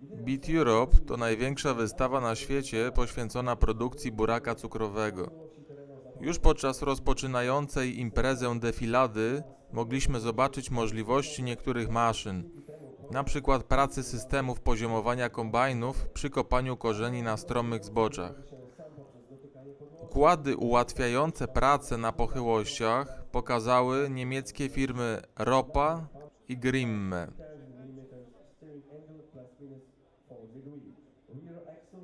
Beat Europe to największa wystawa na świecie poświęcona produkcji buraka cukrowego. Już podczas rozpoczynającej imprezę defilady mogliśmy zobaczyć możliwości niektórych maszyn, na przykład pracy systemów poziomowania kombajnów przy kopaniu korzeni na stromych zboczach. Układy ułatwiające pracę na pochyłościach pokazały niemieckie firmy Ropa i Grimme. steering angle plus minus 4 degree. Rear axle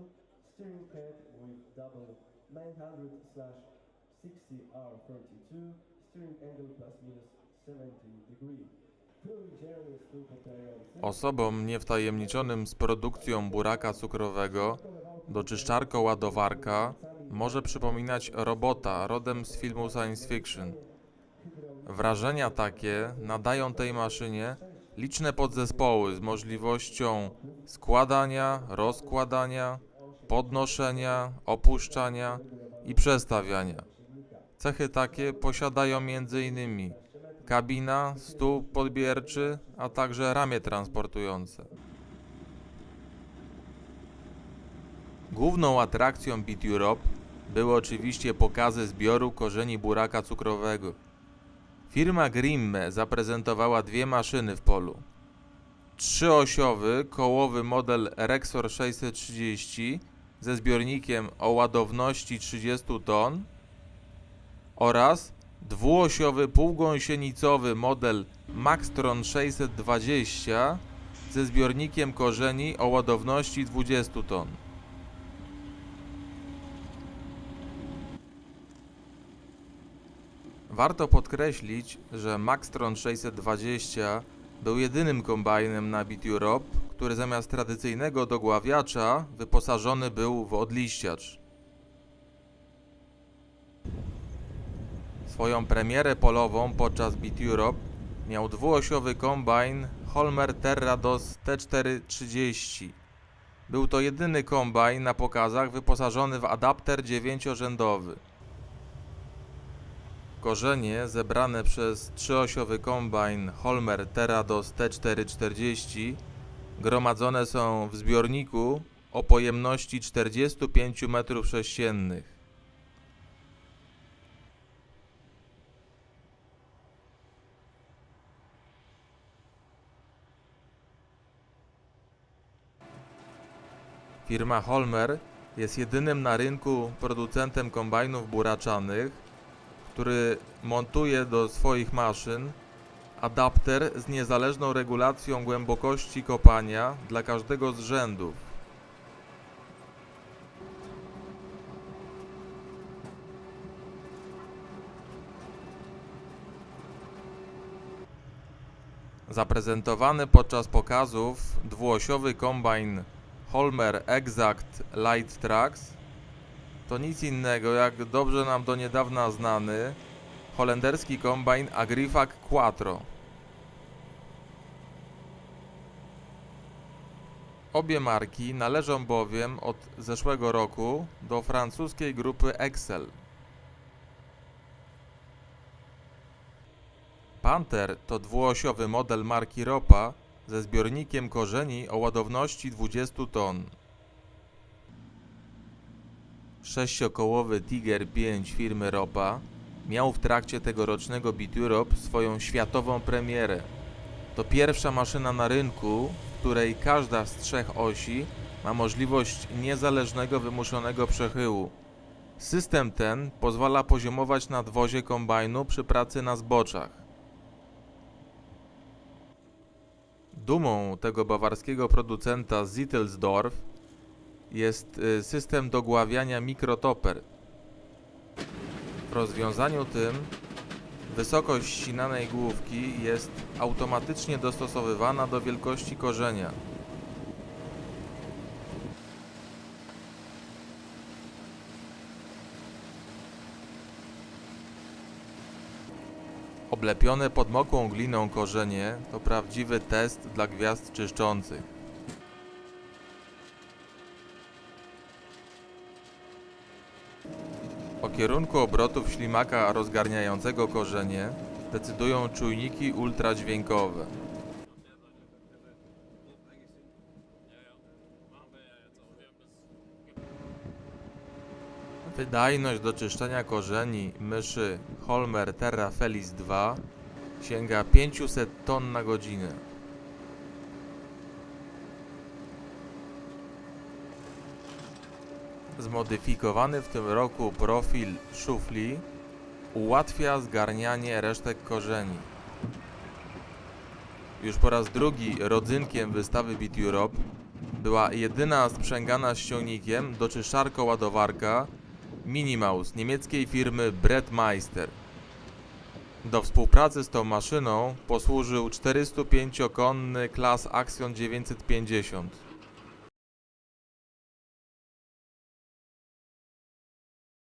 steering head with double 900 slash 60 R32 steering angle plus minus 17 degree. Osobom niewtajemniczonym z produkcją buraka cukrowego doczyszczarko-ładowarka może przypominać robota rodem z filmu science fiction. Wrażenia takie nadają tej maszynie liczne podzespoły z możliwością składania, rozkładania, podnoszenia, opuszczania i przestawiania. Cechy takie posiadają m.in. kabina, stół podbierczy, a także ramię transportujące. Główną atrakcją Beat Europe były oczywiście pokazy zbioru korzeni buraka cukrowego. Firma Grimme zaprezentowała dwie maszyny w polu. Trzyosiowy kołowy model Rexor 630 ze zbiornikiem o ładowności 30 ton oraz dwuosiowy półgąsienicowy model Maxtron 620 ze zbiornikiem korzeni o ładowności 20 ton. Warto podkreślić, że Maxtron 620 był jedynym kombajnem na Beat Europe, który zamiast tradycyjnego dogławiacza wyposażony był w odliściacz. Swoją premierę polową podczas Beat Europe miał dwuosiowy kombajn Holmer Terrados T430. Był to jedyny kombajn na pokazach wyposażony w adapter dziewięciorzędowy. Korzenie zebrane przez trzyosiowy kombajn Holmer Terrados T440 gromadzone są w zbiorniku o pojemności 45 m3. Firma Holmer jest jedynym na rynku producentem kombajnów buraczanych, który montuje do swoich maszyn adapter z niezależną regulacją głębokości kopania dla każdego z rzędów. Zaprezentowany podczas pokazów dwuosiowy kombajn Holmer Exact Light Tracks to nic innego jak dobrze nam do niedawna znany holenderski kombajn Agrifac Quattro. Obie marki należą bowiem od zeszłego roku do francuskiej grupy Excel. Panther to dwuosiowy model marki Ropa ze zbiornikiem korzeni o ładowności 20 ton. Sześciokołowy Tiger 5 firmy Ropa miał w trakcie tegorocznego Beat Europe swoją światową premierę. To pierwsza maszyna na rynku, w której każda z trzech osi ma możliwość niezależnego wymuszonego przechyłu. System ten pozwala poziomować nadwozie kombajnu przy pracy na zboczach. Dumą tego bawarskiego producenta Zittelsdorf jest y, system dogławiania mikrotoper. Rozwiązaniu tym wysokość ścinanej główki jest automatycznie dostosowywana do wielkości korzenia. Oblepione podmokłą gliną korzenie to prawdziwy test dla gwiazd czyszczących. kierunku obrotów ślimaka rozgarniającego korzenie decydują czujniki ultradźwiękowe. Wydajność do czyszczenia korzeni myszy Holmer Terra Felis 2 sięga 500 ton na godzinę. Zmodyfikowany w tym roku profil szufli ułatwia zgarnianie resztek korzeni. Już po raz drugi rodzynkiem wystawy Bit Europe była jedyna sprzęgana ściągnikiem do czyszczarko-ładowarka Minimaus niemieckiej firmy Brettmeister. Do współpracy z tą maszyną posłużył 405-konny Class Action 950.